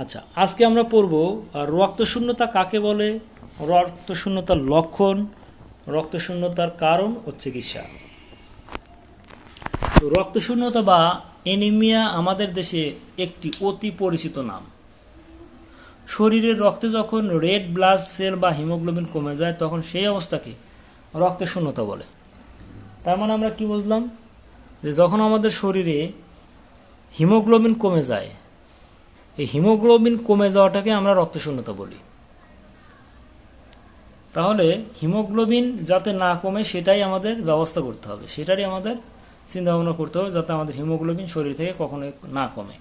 আচ্ছা আজকে আমরা পড়ব রক্তশূন্যতা কাকে বলে? রক্তশূন্যতার লক্ষণ, রক্তশূন্যতার কারণ ও চিকিৎসা। রক্তশূন্যতা বা এনিমিয়া আমাদের দেশে একটি অতি পরিচিত নাম। শরীরের রক্তে যখন রেড ব্লাড সেল বা হিমোগ্লোবিন কমে যায়, তখন সেই অবস্থাকে রক্তশূন্যতা বলে। তার মানে আমরা কি বুঝলাম? যে যখন আমাদের শরীরে হিমোগ্লোবিন কমে যায় এই হিমোগ্লোবিন কমে যাওয়াটাকে আমরা রক্তশূন্যতা বলি। তাহলে হিমোগ্লোবিন যাতে না কমে, সেটাই আমাদের ব্যবস্থা করতে হবে। সেটারই আমাদের চিন্তা ভাবনা করতে হবে যাতে আমাদের হিমোগ্লোবিন শরীর থেকে কখনোই না কমে।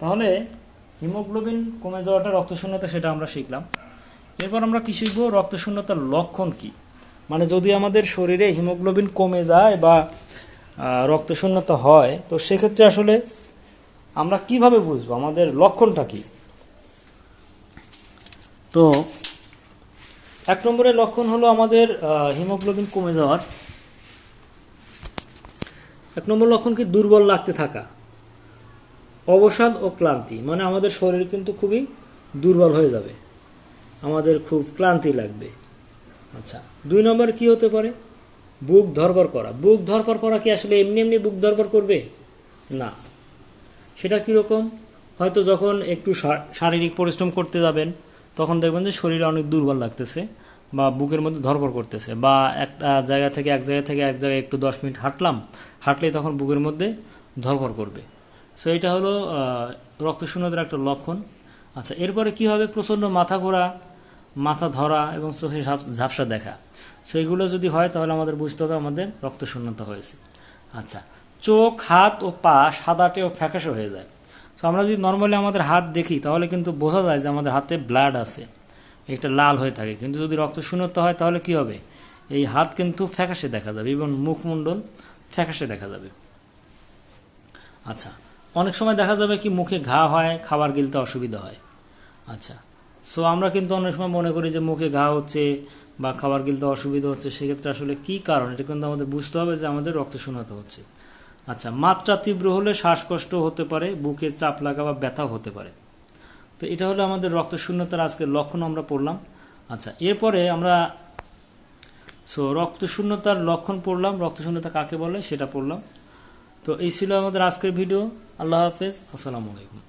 তাহলে হিমোগ্লোবিন কমে যাওয়াটা রক্তশূন্যতা, সেটা আমরা শিখলাম। এরপর আমরা কি শিখব? রক্তশূন্যতার লক্ষণ কি? মানে যদি আমাদের শরীরে হিমোগ্লোবিন কমে যায় বা রক্তশূন্যতা হয়, তো সেক্ষেত্রে আসলে আমরা কীভাবে বুঝব? আমাদের লক্ষণটা কি? তো, এক নম্বরের লক্ষণ হলো আমাদের হিমোগ্লোবিন কমে যাওয়ার। এক নম্বর লক্ষণ কি? দুর্বল লাগতে থাকা। অবসাদ ও ক্লান্তি। মানে আমাদের শরীর কিন্তু খুবই দুর্বল হয়ে যাবে। আমাদের খুব ক্লান্তি লাগবে। আচ্ছা দুই নম্বর কি হতে পারে? বুক ধরপর করা। বুক ধরপর করা কি আসলে এমনি এমনি বুক ধরপর করবে? না। সেটা কীরকম? হয়তো যখন একটু শারীরিক পরিশ্রম করতে যাবেন, তখন দেখবেন যে শরীরে অনেক দুর্বল লাগতেছে বা বুকের মধ্যে ধরপর করতেছে বা একটা জায়গা থেকে এক জায়গা থেকে এক জায়গায় একটু দশ মিনিট হাঁটলাম, হাঁটলেই তখন বুকের মধ্যে ধরপর করবে। সো এটা হলো রক্তশূন্যতার একটা লক্ষণ। আচ্ছা এরপরে কি হবে? প্রচণ্ড মাথা ঘোরা, মাথা ধরা এবং চোখে ঝাপ- ঝাপসা দেখা। সো এগুলো যদি হয় তাহলে আমাদের বুঝতে হবে আমাদের রক্তশূন্যতা হয়েছে। আচ্ছা চোখ, হাত ও পা সাদাটে ও ফ্যাকাশে হয়ে যায়। তো আমরা যদি নর্মালি আমাদের হাত দেখি, তাহলে কিন্তু বোঝা যায় যে আমাদের হাতে ব্লাড আছে। একটা লাল হয়ে থাকে। কিন্তু যদি রক্তশূন্যতা হয়, তাহলে কি হবে? এই হাত কিন্তু ফ্যাকাশে দেখা যাবে। এবং মুখমণ্ডল ফ্যাকাশে দেখা যাবে। আচ্ছা অনেক সময় দেখা যাবে কি মুখে ঘা হয়, খাবার গিলতে অসুবিধা হয়। আচ্ছা সো আমরা কিন্তু অনেক সময় মনে করি যে মুখে ঘা হচ্ছে বা খাবার গিলতে অসুবিধা হচ্ছে। সেক্ষেত্রে আসলে কি কারণ? এটা কিন্তু আমাদের বুঝতে হবে যে আমাদের রক্তশূন্যতা হচ্ছে। আচ্ছা মাত্রা তীব্র হলে শ্বাসকষ্ট হতে পারে, বুকে চাপ লাগা বা ব্যথা হতে পারে। তো এটা হলো আমাদের রক্ত শূন্যতার আজকের লক্ষণ আমরা পড়লাম। আচ্ছা এরপরে আমরা, সো রক্ত শূন্যতার লক্ষণ পড়লাম। রক্ত শূন্যতা কাকে বলে সেটা পড়লাম। তো এই ছিল আমাদের আজকের ভিডিও। আল্লাহ হাফেজ। আসসালামু আলাইকুম।